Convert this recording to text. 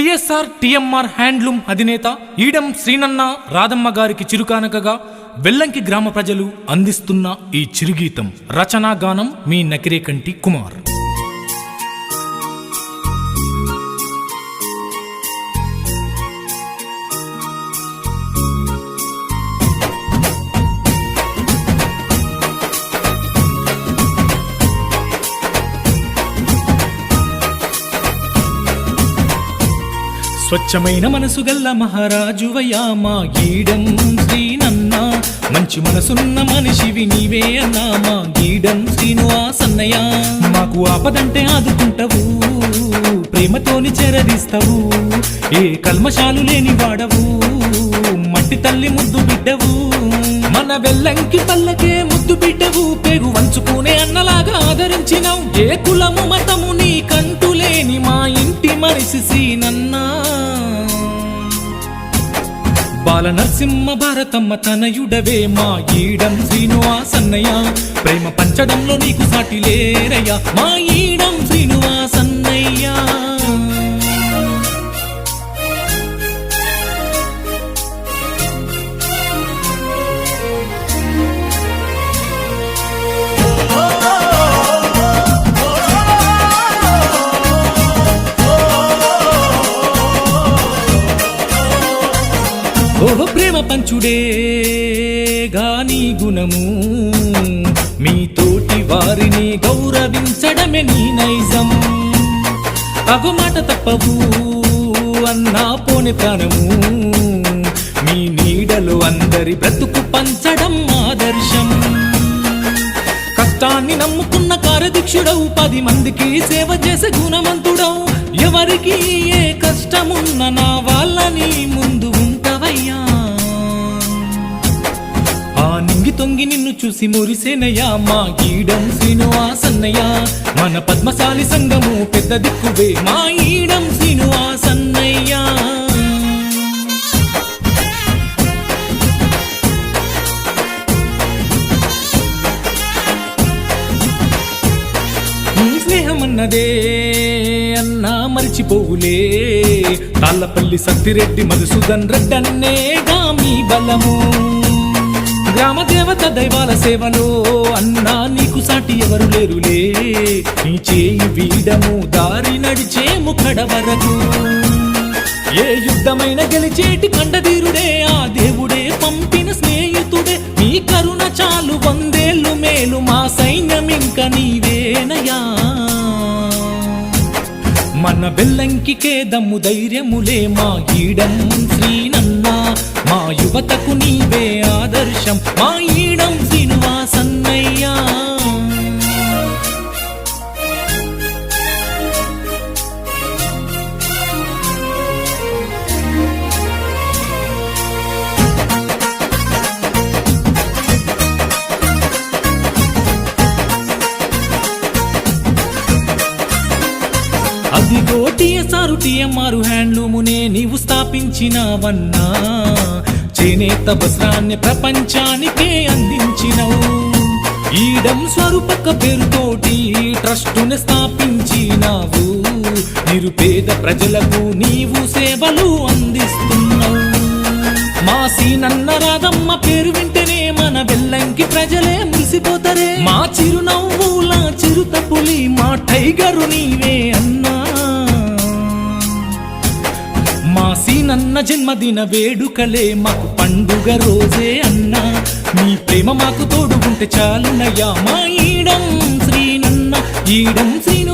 TSR TMR handloom అధినేత ఈడం శ్రీనన్న రాధమ్మ గారికి చిరుకానకగా వెల్లంకి గ్రామ ప్రజలు అందిస్తున్న ఈ చిరుగీతం రచనా గానం మీ నకిరేకంటి కుమార్. స్వచ్ఛమైన మనసు గల్ల మహారాజువయ్యా మా గీడం శ్రీనన్నా మంచి మనసున్న మనిషివి నీవే అన్నా మా గీడం శ్రీనివాసన్నయ్య మాకు ఆపదంటే ఆదుకుంటావు ప్రేమతోని చెరదిస్తావు ఏ కల్మశాలు లేని వాడవు మట్టి తల్లి ముద్దు బిడ్డవు మన వెల్లంకి పల్లకే ముద్దు బిడ్డవు పేగు వంచుకునే అన్నలాగా ఆదరించినావు ఏ కులము మతము నీ కంటూ లేని మా ఇంటి మనిషి బాల నరసింహ భారతమ్మ తనయుడవే మా ఈడం శ్రీనివాసన్నయ్య. ప్రేమ పంచడంలో నీకు సాటి లేరయ్యా. మా ఈడం శ్రీనివాసన్నయ్యా. ఓహో ప్రేమ పంచుడే గాని గుణము. మీ తోటి వారిని గౌరవించడమే నీ నైజం. అగుమాట తప్పవు అన్నా పోని ప్రాణము. మీ నీడలో అందరి బ్రతుకు పంచడం ఆదర్శం. కష్టాన్ని నమ్ముకున్న కార్యదీక్షుడవు. పది మందికి సేవ చేసే గుణవంతుడవు. ఎవరికి ఏ కష్టమున్న నా వాళ్ళ తొంగి నిన్ను చూసి మురిసేనయ్యా. మా ఈడం శ్రీనివాసన్నయ్య. మన పద్మశాలి సంఘము పెద్ద దిక్కువే. మా ఈడం శ్రీనివాసన్నయ్య. స్నేహమన్నదే అన్నా మరిచిపోవులే. తాళ్ళపల్లి సత్తిరెడ్డి మధుసూదన్ రెడ్డన్నేగా మీ బలము. గ్రామ దేవత దైవాల సేవలో అన్నా నీకు సాటి ఎవరు లేరులే. నీ చేయి వీడము దారి నడిచే ముఖడ వరకు. ఏ యుద్ధమైన గెలిచేటి కండదీరుడే ఆ దేవుడే పంపిన స్నేహితుడే. నీ కరుణ చాలు వందేళ్ళు మేలు మా సైన్యం ఇంక నీవేనయా. మన బెల్లంకికే దమ్ము ధైర్యములే మా ఈడం శ్రీనన్న. మా యువతకు నీవే ఆదర్శం మా ఈడం శ్రీనివాసన్నయ్యా అదిగో టీఎస్ఆర్ టీఎంఆర్ హ్యాండ్లూమునే నీవు స్థాపించినవన్నా. చేనేత వస్త్రాన్ని ప్రపంచానికే అందించినవు. ఈడం స్వరూపక పేరుతోటి ట్రస్టును స్థాపించినావు. నిరుపేద ప్రజలకు నీవు సేవలు అందిస్తున్నావు. మా సీనన్న రాధమ్మ పేరు వింటేనే మన బెల్లంకి ప్రజలే మురిసిపోతారే. మా చిరునవ్వుల చిరుత పులి మా టైగరు నీవే. సీనన్న జన్మదిన వేడుకలే మాకు పండుగ రోజే అన్నా. మీ ప్రేమ మాకు తోడుగుంటే చాలునయ్యా మా ఈడం శ్రీనన్న. ఈడం శ్రీను